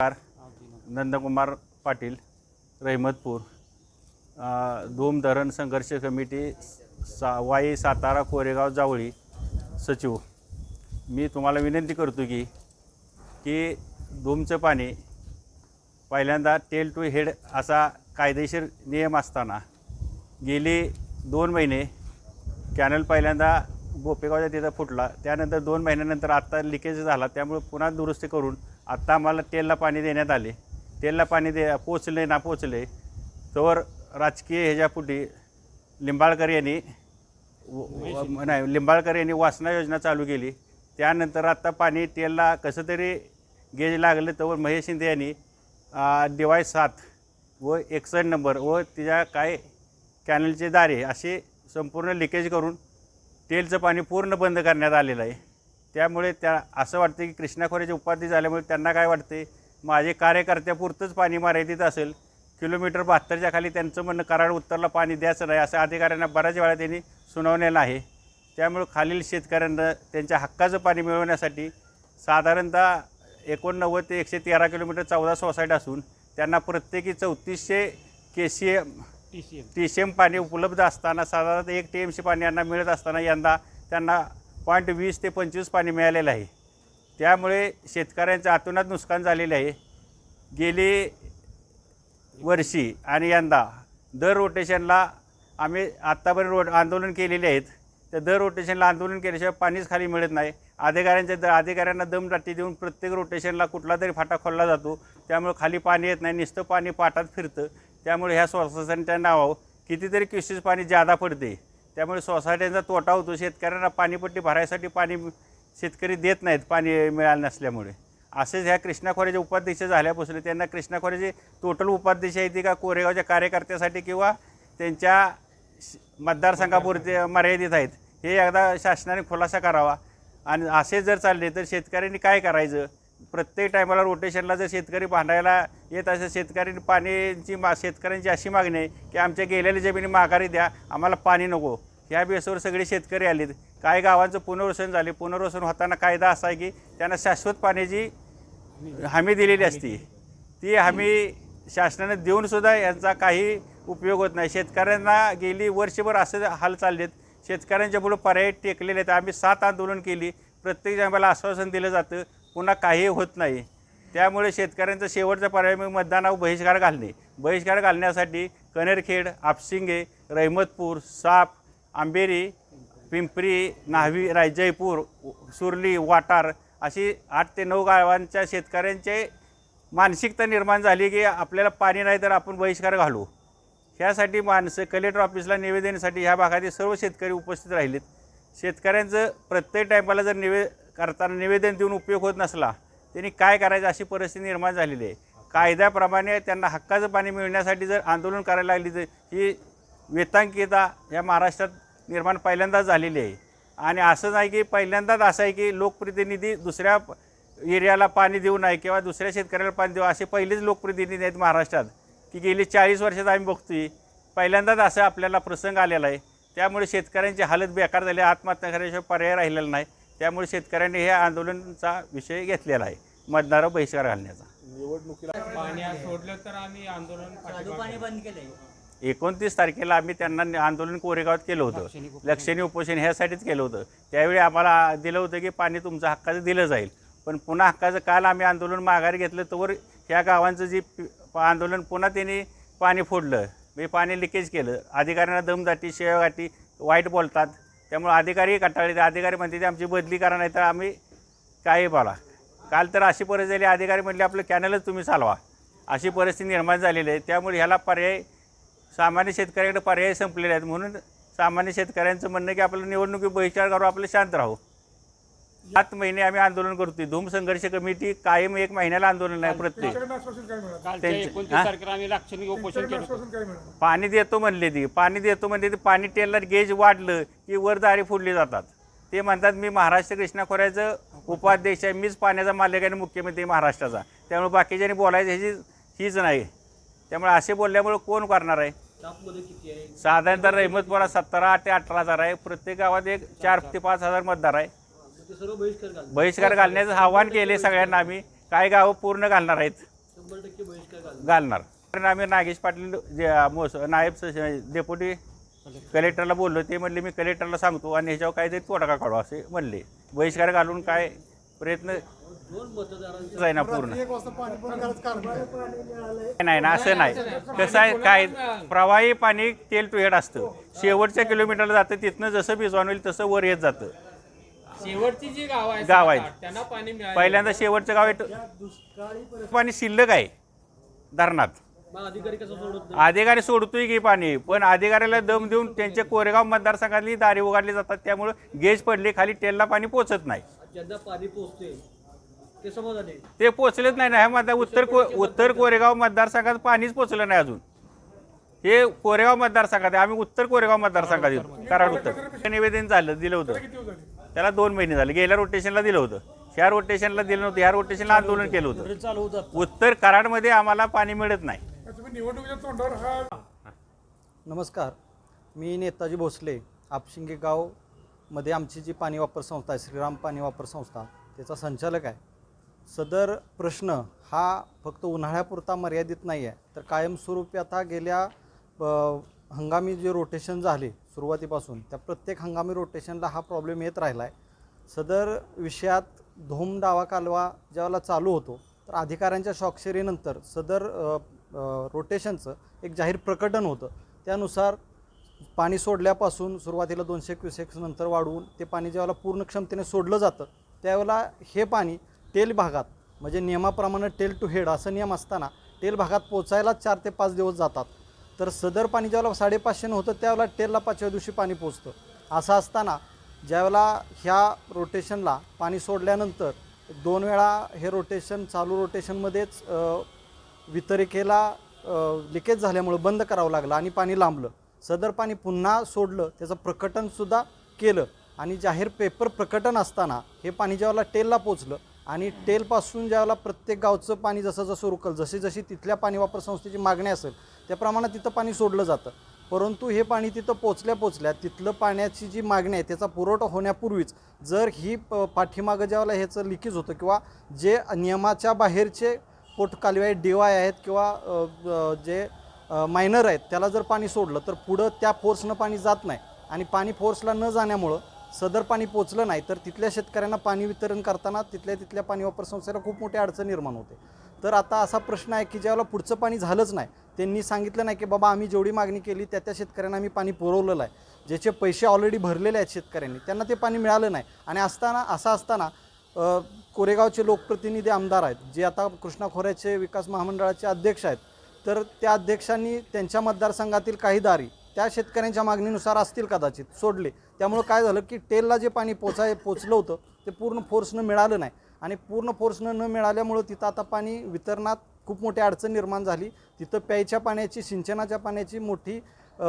नंदकुमार पाटील रहिमतपूर. धूम धरण संघर्ष कमिटी सा वाई सातारा कोरेगाव जावळी सचिव. मी तुम्हाला विनंती करतो की की धूमचं पाणी पहिल्यांदा टेल टू हेड असा कायदेशीर नियम असताना गेली दोन महिने कॅनल पहिल्यांदा गोपेगावच्या तिथं फुटला. त्यानंतर दोन महिन्यानंतर आत्ता लिकेज झाला. त्यामुळे पुन्हा दुरुस्ती करून आत्ता आम्हाला तेलला पाणी देण्यात आले. तेलला पाणी दे पोचले ना पोचले तोवर राजकीय ह्याच्यापुटी लिंबाळकर यांनी नाही लिंबाळकर यांनी वासना योजना चालू केली. त्यानंतर आत्ता पाणी तेलला कसं तरी गेज लागलं तोवर महेश शिंदे यांनी डिवाय सात व एकसष्ट नंबर व तिच्या काय कॅनलचे दारे असे संपूर्ण लिकेज करून तेलचं पाणी पूर्ण बंद करण्यात आलेलं आहे. त्यामुळे त्या असं वाटतं की कृष्णा खोऱ्याची उपाधी झाल्यामुळे त्यांना काय वाटते माझे कार्यकर्त्यापुरतंच पाणी मर्यादित असेल. किलोमीटर बहात्तरच्या खाली त्यांचं म्हणणं कराड उत्तरला पाणी द्यायचं नाही असं अधिकाऱ्यांना बऱ्याच वेळा त्यांनी सुनावलेलं आहे. त्यामुळे खालील शेतकऱ्यांना त्यांच्या हक्काचं पाणी मिळवण्यासाठी साधारणतः एकोणनव्वद ते एकशे तेरा किलोमीटर चौदा सोसायटी असून त्यांना प्रत्येकी चौतीसशे K C M T C M T C M पाणी उपलब्ध असताना साधारणतः एक टी एम सी पाणी यांना मिळत असताना यंदा त्यांना पॉईंट वीस ते पंचवीस पाणी मिळालेलं आहे. त्यामुळे शेतकऱ्यांचं आतोनात नुकसान झालेलं आहे. गेली वर्षी आणि यंदा दर रोटेशनला आम्ही आत्तापर्यंत रो आंदोलन केलेले आहेत. त्या दर रोटेशनला आंदोलन केल्याशिवाय पाणीच खाली मिळत नाही. अधिकाऱ्यांच्या द अधिकाऱ्यांना दमदाटी देऊन प्रत्येक रोटेशनला कुठला तरी फाटा खोलला जातो. त्यामुळे खाली पाणी येत नाही नुसतं पाणी पाटात फिरतं. त्यामुळे ह्या सोसायट्यांच्या नावावर कितीतरी क्युसेस पाणी जादा पडते. त्यामुळे सोसायट्यांचा तोटा होतो. शेतकऱ्यांना पाणीपट्टी भरायसाठी पाणी शेतकरी देत नाहीत पाणी मिळालं नसल्यामुळे. असेच ह्या कृष्णा खोऱ्याचे उपाध्यक्ष झाल्यापासून त्यांना कृष्णा खोऱ्याचे टोटल उपाध्यक्ष आहे ती का कोरेगावच्या कार्यकर्त्यासाठी किंवा त्यांच्या मतदारसंघापुरते मर्यादित आहेत हे एकदा शासनाने खुलासा करावा. आणि असे जर चालले तर शेतकऱ्यांनी काय करायचं? प्रत्येक टायमाला रोटेशनला जर शेतकरी भांडायला येत असेल शेतकऱ्यांनी पाण्याची मा शेतकऱ्यांची अशी मागणी आहे की आमच्या गेलेल्या जमिनी माघारी द्या आम्हाला पाणी नको. ह्या बेसवर सगळे शेतकरी आलेत. काही गावांचं पुनर्वसन झाले. पुनर्वसन होताना कायदा असा आहे की त्यांना शाश्वत पाण्याची हमी दिलेली असती ती हमी शासनाने देऊनसुद्धा यांचा काही उपयोग होत नाही. शेतकऱ्यांना गेली वर्षभर असं हाल चाललेत. शेतकऱ्यांच्या पुढं पर्याय टेकलेले आहेत. आम्ही सात आंदोलन केली. प्रत्येक आम्हाला आश्वासन दिलं जातं. पुन्हा काही होत नाही. त्यामुळे शेतकऱ्यांचा शेवटचा पर्याय मी मतदानावर बहिष्कार घालणे. बहिष्कार घालण्यासाठी कनेरखेड आपसिंगे रहिमतपूर साप आंबेरी पिंपरी न्हावी राय जयपूर सुरली वाटार अशी आठ ते नऊ गावांच्या शेतकऱ्यांचे मानसिकता निर्माण झाली की आपल्याला पाणी नाही तर आपण बहिष्कार घालू. ह्यासाठी माणसं कलेक्टर ऑफिसला निवेदनासाठी ह्या भागातील सर्व शेतकरी उपस्थित राहिलेत. शेतकऱ्यांचं प्रत्येक टायमाला जर निवे करताना निवेदन देऊन उपयोग होत नसला त्यांनी काय करायचं अशी परिस्थिती निर्माण झालेली आहे. कायद्याप्रमाणे त्यांना हक्काचं पाणी मिळण्यासाठी जर आंदोलन करायला लागली तर ही वेतांकिता या महाराष्ट्रात निर्माण पहिल्यांदाच झालेली आहे. आणि असं नाही की पहिल्यांदाच असं आहे की लोकप्रतिनिधी दुसऱ्या एरियाला पाणी देऊ नये किंवा दुसऱ्या शेतकऱ्याला पाणी देऊ असे पहिलेच लोकप्रतिनिधी आहेत महाराष्ट्रात की गेली चाळीस वर्षात आम्ही बघतोय. पहिल्यांदाच असं आपल्याला प्रसंग आलेला आहे. त्यामुळे शेतकऱ्यांची हालत बेकार झाली आत्महत्या करण्याशिवाय पर्याय राहिलेला नाही. त्यामुळे शेतकऱ्यांनी हे आंदोलनाचा विषय घेतलेला आहे मतदारावर बहिष्कार घालण्याचा. पाणी सोडलं तर आम्ही आंदोलन पाठीमागे- एकोणतीस तारखेला आम्ही त्यांना आंदोलन कोरेगावात केलं होतं. लक्षणीय उपोषण. ह्यासाठीच केलं होतं. त्यावेळी आम्हाला दिलं होतं की पाणी तुमचं हक्काचं दिलं जाईल. पण पुन्हा हक्काचं काल आम्ही आंदोलन माघारी घेतलं तोवर ह्या गावांचं जी आंदोलन पुन्हा त्यांनी पाणी फोडलं. म्हणजे पाणी लिकेज केलं. अधिकाऱ्यांना दमदाटी शेवगाठी वाईट बोलतात. त्यामुळे अधिकारी कंटाळले ते अधिकारी म्हणते ते आमची बदली करा नाही तर आम्ही काय बोला. काल तर अशी परिस्थिती झाली अधिकारी म्हणले आपलं कॅनलच तुम्ही चालवा. अशी परिस्थिती निर्माण झालेली आहे. त्यामुळे ह्याला पर्याय सामान्य शेतकऱ्याकडे पर्याय संपलेले आहेत. म्हणून सामान्य शेतकऱ्यांचं म्हणणं की आपलं निवडणुकी बहिष्कार करू आपलं शांत राहू. सात महिने आम्ही आंदोलन करतोय. धूम संघर्ष कमिटी कायम एक महिन्याला आंदोलन आहे प्रत्येक. पाणी देतो म्हणले ती. पाणी देतो म्हणले ती. पाणी टेलर गेज वाढलं की वर दारी फोडली जातात. ते म्हणतात मी महाराष्ट्र कृष्णा खोऱ्याचं उपाध्यक्ष आहे. मीच पाण्याचा मालक आणि मुख्यमंत्री महाराष्ट्राचा. त्यामुळे बाकीच्यांनी बोलायचं ह्याची हीच नाही. त्यामुळे असे बोलल्यामुळे कोण करणार आहे? साधारणतः रहिमतपुरा सत्तरा ते अठरा हजार आहे. प्रत्येक गावात एक चार ते पाच हजार मतदार आहे. बहिष्कार घालण्याचं आव्हान केले सगळ्यांना आम्ही. काय गावं पूर्ण घालणार आहेत. घालणार. कारण आम्ही नागेश पाटील नायब स- डेप्युटी कलेक्टरला बोललो ते म्हणले मी कलेक्टरला सांगतो आणि ह्याच्यावर काहीतरी तोडगा काढू असे म्हणले. बहिष्कार घालून काय प्रयत्न जाईना पूर्ण. नाही ना असं नाही. कसं आहे काय? प्रवाही पाणी तेल टू हेड असतं. शेवटच्या किलोमीटरला जातं तिथनं जसं भिजवान होईल तसं वर येत जातं. शेवटची जी गाव आहे गाव आहेत. आठ, त्यांना पाणी पहिल्यांदा शेवटचं गाव आहे पाणी शिल्लक आहे धरणात. अधिकारी सोडतोय की पाणी पण अधिकाऱ्याला दम देऊन त्यांच्या कोरेगाव मतदारसंघातली दारी उघडली जातात त्यामुळं गेज पडली खाली टेलला पाणी पोचत नाही. ज्यांना पाणी पोचते ते समाधानी आहे. ते पोचलेच नाही ना ह्या मतदार उत्तर को उत्तर कोरेगाव मतदारसंघात पाणीच पोचलं नाही अजून. हे कोरेगाव मतदारसंघात आहे. आम्ही उत्तर कोरेगाव मतदारसंघात येतो कराड उत्तर. निवेदन झालं दिलं होतं. त्याला दोन महिने झाले. गेल्या रोटेशनला दिलं होतं. ह्या रोटेशनला दिलं नव्हतं. ह्या रोटेशनला आंदोलन केलं होतं. चालू होतात उत्तर कराडमध्ये आम्हाला पाणी मिळत नाही. तुम्ही निवडणुकीच्या तोंडावर हा नमस्कार. मी नेताजी भोसले आपशिंगे मध्ये आमची जी पाणी वापर संस्था आहे श्रीराम पाणी वापर संस्था त्याचा संचालक आहे. सदर प्रश्न हा फक्त उन्हाळ्यापुरता मर्यादित नाही आहे तर कायमस्वरूपी आता गेल्या हंगामी जे रोटेशन झाले सुरुवातीपासून त्या प्रत्येक हंगामी रोटेशनला हा प्रॉब्लेम येत राहिला आहे सदर विषयात धोम डावा कालवा ज्यावेळेला चालू होतो तर अधिकाऱ्यांच्या स्वाक्षरीनंतर सदर रोटेशनचं एक जाहीर प्रकटन होतं. त्यानुसार पाणी सोडल्यापासून सुरुवातीला दोनशे क्युसेक्स नंतर वाढवून ते पाणी ज्यावेळेला पूर्ण क्षमतेने सोडलं जातं त्यावेळेला हे पाणी टेल भागात म्हणजे नियमाप्रमाणे टेल टू हेड असं नियम असताना टेल भागात पोचायला चार ते पाच दिवस जातात. तर सदर पाणी ज्यावेळेला साडेपाचशेनं होतं त्यावेळेला टेलला पाचव्या दिवशी पाणी पोचतं. असं असताना ज्यावेळेला ह्या रोटेशनला पाणी सोडल्यानंतर दोन वेळा हे रोटेशन चालू रोटेशनमध्येच वितरिकेला लिकेज झाल्यामुळं बंद करावं लागलं आणि पाणी लांबलं. सदर पाणी पुन्हा सोडलं त्याचं प्रकटनसुद्धा केलं. आणि जाहीर पेपर प्रकटन असताना हे पाणी ज्यावेळेला टेलला पोचलं आणि टेलपासून ज्यावेळेला प्रत्येक गावचं पाणी जसं जसं रुकल जशी जशी तिथल्या पाणी वापर संस्थेची मागणी असेल त्याप्रमाणे तिथं पाणी सोडलं जातं. परंतु हे पाणी तिथं पोचल्या पोचल्या तिथलं पाण्याची जी मागणी आहे त्याचा पुरवठा होण्यापूर्वीच जर ही प पाठीमागं ज्यावेळेला ह्याचं लिकेज होतं किंवा जे नियमाच्या बाहेरचे पोट कालवे डी वाय आहेत किंवा जे मायनर आहेत. त्याला जर पाणी सोडलं तर पुढं त्या फोर्सनं पाणी जात नाही. आणि पाणी फोर्सला न जाण्यामुळं सदर पाणी पोचलं नाही तर तिथल्या शेतकऱ्यांना पाणी वितरण करताना तिथल्या तिथल्या पाणी वापर संस्थेला खूप मोठी अडचण निर्माण होते. तर आता असा प्रश्न आहे की ज्यावेळेला पुढचं पाणी झालंच नाही त्यांनी सांगितलं नाही की बाबा आम्ही जेवढी मागणी केली त्या त्या शेतकऱ्यांना आम्ही पाणी पुरवलेलं आहे. ज्याचे पैसे ऑलरेडी भरलेले आहेत शेतकऱ्यांनी त्यांना ते पाणी मिळालं नाही. आणि असताना असं असताना कोरेगावचे लोकप्रतिनिधी आमदार आहेत जे आता कृष्णा खोऱ्याचे विकास महामंडळाचे अध्यक्ष आहेत. तर त्या अध्यक्षांनी त्यांच्या मतदारसंघातील काही दारी त्या शेतकऱ्यांच्या मागणीनुसार असतील कदाचित सोडले. त्यामुळं काय झालं की टेलला जे पाणी पोचाय पोचलं होतं ते पूर्ण फोर्सनं मिळालं नाही. आणि पूर्ण फोर्सनं न मिळाल्यामुळं तिथं आता पाणी वितरणात खूप मोठी अडचण निर्माण झाली. तिथं प्यायच्या पाण्याची सिंचनाच्या पाण्याची मोठी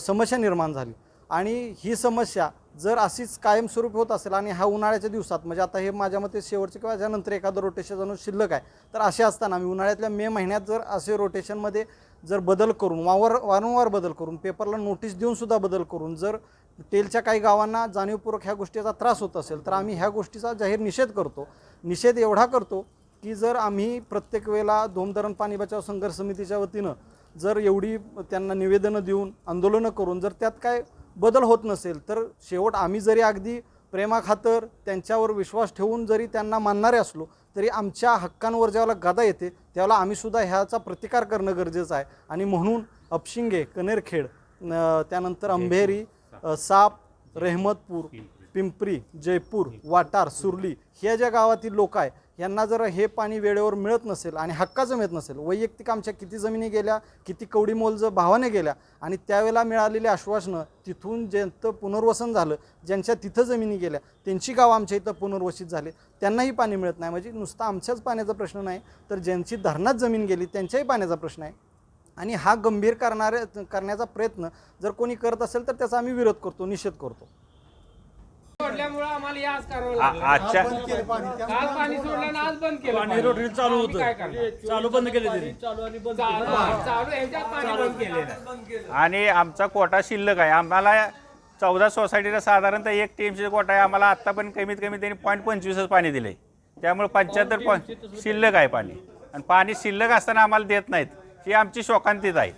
समस्या निर्माण झाली. आणि ही समस्या जर अशीच कायमस्वरूपी होत असेल आणि ह्या उन्हाळ्याच्या दिवसात म्हणजे आता हे माझ्या मते शेवटचे किंवा त्यानंतर एखादं रोटेशन जाणून शिल्लक आहे तर असे असताना मी उन्हाळ्यातल्या मे महिन्यात जर असे रोटेशनमध्ये जर बदल करून वावर वारंवार बदल करून पेपरला नोटीस देऊन सुद्धा बदल करून जर टेलच्या काही गावांना जाणीवपूर्वक ह्या गोष्टीचा त्रास होत असेल तर आम्ही ह्या गोष्टीचा जाहीर निषेध करतो. निषेध एवढा करतो की जर आम्ही प्रत्येक वेळेला धोमधरण पाणी बचाव संघर्ष समितीच्या वतीनं जर एवढी त्यांना निवेदनं देऊन आंदोलनं करून जर त्यात काय बदल होत नसेल तर शेवट आम्ही जरी अगदी प्रेमाखातर त्यांच्यावर विश्वास ठेवून जरी त्यांना मानणारे असलो तरी आमच्या हक्कांवर ज्यावेळेला गदा येते त्यावेळेला आम्हीसुद्धा ह्याचा प्रतिकार करणं गरजेचं आहे. आणि म्हणून अपशिंगे कनेरखेड त्यानंतर अंभेरी साप. रेहमतपूर पिंपरी जयपूर वाटार सुरली ह्या ज्या गावातील लोक आहे यांना जर हे पाणी वेळेवर मिळत नसेल आणि हक्काचं मिळत नसेल वैयक्तिक आमच्या किती जमिनी गेल्या किती कवडी मोलज भावाने गेल्या आणि त्यावेळेला मिळालेली आश्वासनं तिथून ज्यांचं पुनर्वसन झालं ज्यांच्या तिथं जमिनी गेल्या त्यांची गावं आमच्या इथं पुनर्वसित झाले त्यांनाही पाणी मिळत नाही. म्हणजे नुसता आमच्याच पाण्याचा प्रश्न नाही तर ज्यांची धरणात जमीन गेली त्यांच्याही पाण्याचा प्रश्न आहे. आणि हा गंभीर करणारे करण्याचा प्रयत्न जर कोणी करत असेल तर त्याचा आम्ही विरोध करतो निषेध करतो. सोडल्यामुळे आम्हाला हे आज करावं आ- लागलं. आजच्या बंद केले पाणी काल पाणी सोडलं आणि आज बंद केलं पाणी रोटरी चालू आम्ही काय होतं करणार? चालू बंद केले त्यांनी चालू आणि बंद चालू चालू ह्याच्यात पाणी बंद केलेलं आणि आमचा कोटा शिल्लक आहे. आम्हाला चौदा सोसायटीला साधारणतः एक टीमचे कोटा आहे. आम्हाला आत्ता पण कमीत कमी त्यांनी पॉईंट पंचवीसच पाणी दिले त्यामुळे पंच्याहत्तर पॉईंट शिल्लक आहे पाणी. आणि पाणी शिल्लक असताना आम्हाला देत नाहीत. ही आमची शोकांतीच आहे.